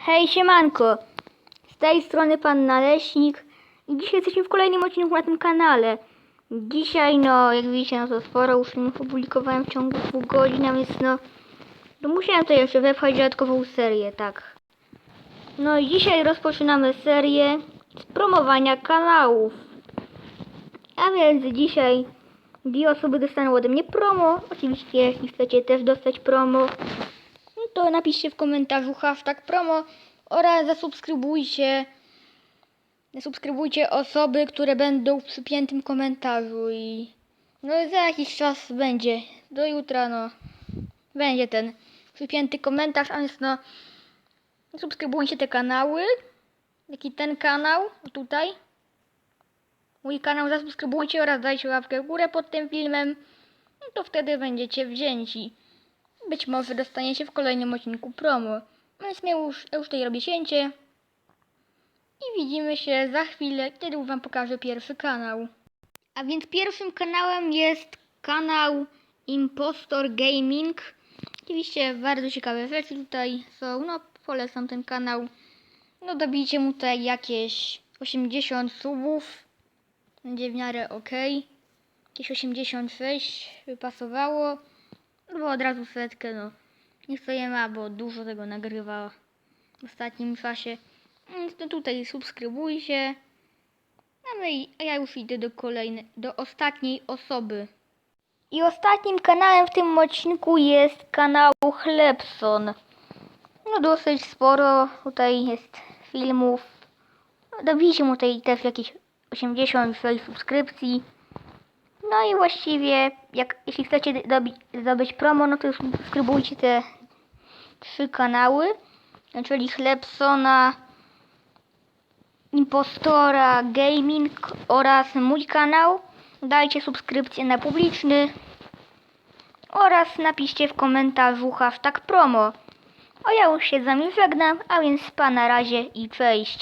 Hej, siemanko! Z tej strony pan Naleśnik i dzisiaj jesteśmy w kolejnym odcinku na tym kanale. Dzisiaj, no, jak widzicie, no to sporo już filmów opublikowałem w ciągu dwóch godzin, a więc no, to musiałem to jeszcze wepchać dodatkową serię, tak. No i dzisiaj rozpoczynamy serię z promowania kanałów. A więc dzisiaj dwie osoby dostaną ode mnie promo. Oczywiście, jeśli chcecie też dostać promo, no to napiszcie w komentarzu hashtag promo oraz zasubskrybujcie zasubskrybujcie osoby, które będą w przypiętym komentarzu i no za jakiś czas będzie, do jutra no. Będzie ten przypięty komentarz, a więc no subskrybujcie te kanały, jaki ten kanał, tutaj. Mój kanał zasubskrybujcie oraz dajcie łapkę w górę pod tym filmem, no to wtedy będziecie wzięci. Być może dostaniecie w kolejnym odcinku promo. Więc ja już, już tutaj robię cięcie. I widzimy się za chwilę, kiedy wam pokażę pierwszy kanał. A więc pierwszym kanałem jest kanał Impostor Gaming. Oczywiście bardzo ciekawe rzeczy tutaj są. No polecam ten kanał. No dobijcie mu tutaj jakieś 80 subów. Będzie w miarę ok. Jakieś 86 by pasowało. Albo od razu setkę, no. Niech to je ma, bo dużo tego nagrywa w ostatnim czasie. Więc to tutaj subskrybujcie. A, my, a ja już idę do kolejnej, do ostatniej osoby. I ostatnim kanałem w tym odcinku jest kanał Chlebson. No dosyć sporo tutaj jest filmów. No, Dobijcie tutaj też jakieś 86 subskrypcji. No i właściwie, jak, jeśli chcecie dobi, zdobyć promo, no to subskrybujcie te trzy kanały, czyli Chlebsona, Impostora Gaming oraz mój kanał. Dajcie subskrypcję na publiczny oraz napiszcie w komentarzu hashtag promo. A ja już się z wami żegnam, a więc pa na razie i cześć.